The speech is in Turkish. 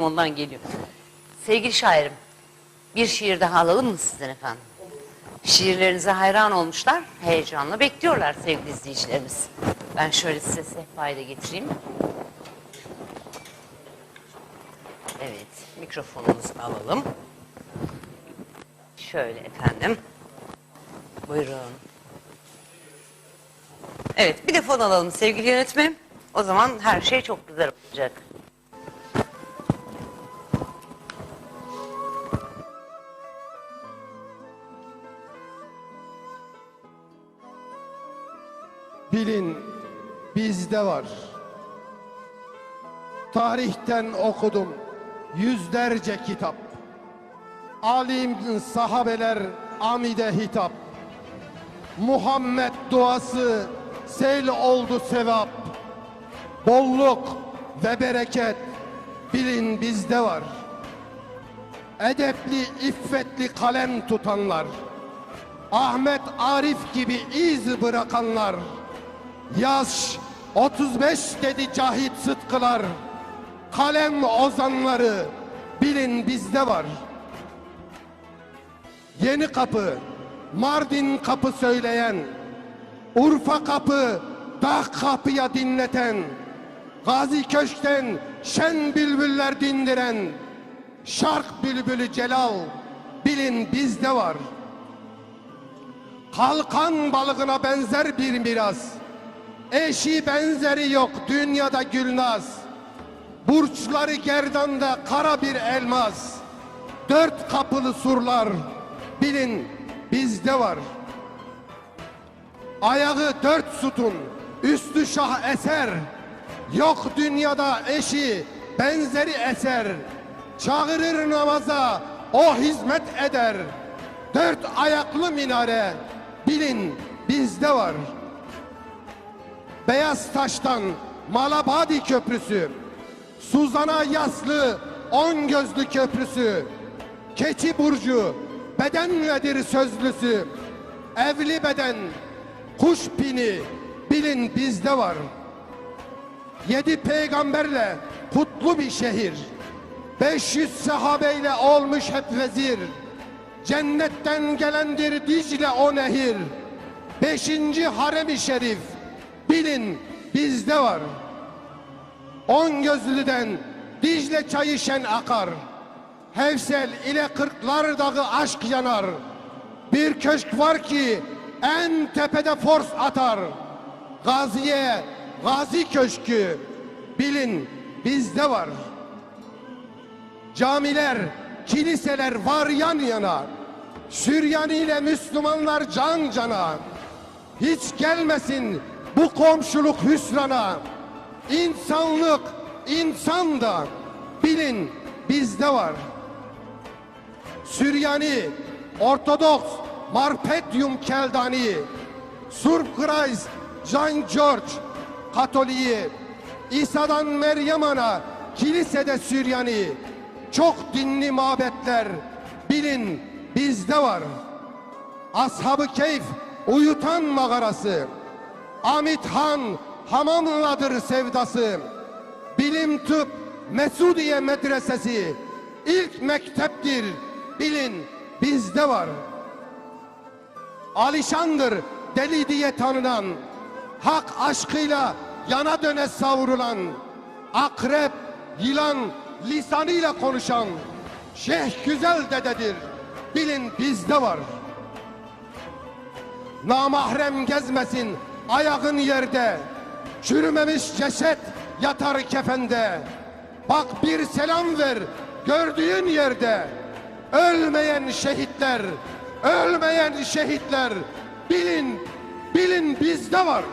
Ondan geliyor. Sevgili şairim, bir şiir daha alalım mı sizden efendim? Şiirlerinize hayran olmuşlar, heyecanla bekliyorlar sevgili izleyicilerimiz. Ben şöyle size sehpayı da getireyim. Evet, mikrofonumuzu alalım. Şöyle efendim. Buyurun. Evet, bir de fon alalım sevgili yönetmenim. O zaman her şey çok güzel olacak. Bilin bizde var. Tarihten okudum yüzlerce kitap. Alim sahabeler amide hitap. Muhammed duası sel oldu sevap. Bolluk ve bereket bilin bizde var. Edepli, iffetli kalem tutanlar. Ahmet Arif gibi iz bırakanlar. Yaş 35 dedi Cahit Sıtkılar. Kalem ozanları bilin bizde var. Yeni kapı, Mardin kapı söyleyen, Urfa kapı, Dağ kapıya dinleten, Gazi Köşk'ten şen bülbüller dindiren, Şark bülbülü Celal bilin bizde var. Kalkan balığına benzer bir miras. Eşi benzeri yok dünyada gülnaz. Burçları gerdanda kara bir elmas. Dört kapılı surlar bilin bizde var. Ayağı dört sütun, üstü şah eser. Yok dünyada eşi, benzeri eser. Çağırır namaza, o hizmet eder. Dört ayaklı minare, bilin bizde var. Beyaz taştan Malabadi Köprüsü, Suzana Yaslı On Gözlü Köprüsü, Keçi Burcu beden nedir sözlüsü, evli beden, kuş pini bilin bizde var. Yedi peygamberle kutlu bir şehir, 500 sahabeyle olmuş hep vezir. Cennetten gelendir Dicle o nehir. Beşinci harem-i şerif bilin bizde var. On gözlüden Dicle çayı şen akar. Hevsel ile Kırklar dağı aşk yanar. Bir köşk var ki en tepede fors atar. Gaziye Gazi Köşkü bilin bizde var. Camiler, kiliseler var yan yana. Süryani ile Müslümanlar can cana. Hiç gelmesin bu komşuluk hüsrana. İnsanlık, insan da bilin bizde var. Süryani, Ortodoks, Marpetyum Keldani, Surprise, John George, Katoliği, İsa'dan Meryem Ana, kilisede Süryani, çok dinli mabetler, bilin bizde var. Ashab-ı Keyf, uyutan mağarası, Amit Han, hamamladır sevdası, bilim tıp, Mesudiye medresesi, ilk mekteptir, bilin bizde var. Alişandır deli diye tanınan, hak aşkıyla yana döne savrulan, akrep, yılan lisanıyla konuşan, Şeyh Güzel dededir, bilin bizde var. Namahrem gezmesin ayağın yerde, çürümemiş ceset yatar kefende. Bak bir selam ver gördüğün yerde, ölmeyen şehitler, ölmeyen şehitler, bilin, bilin bizde var.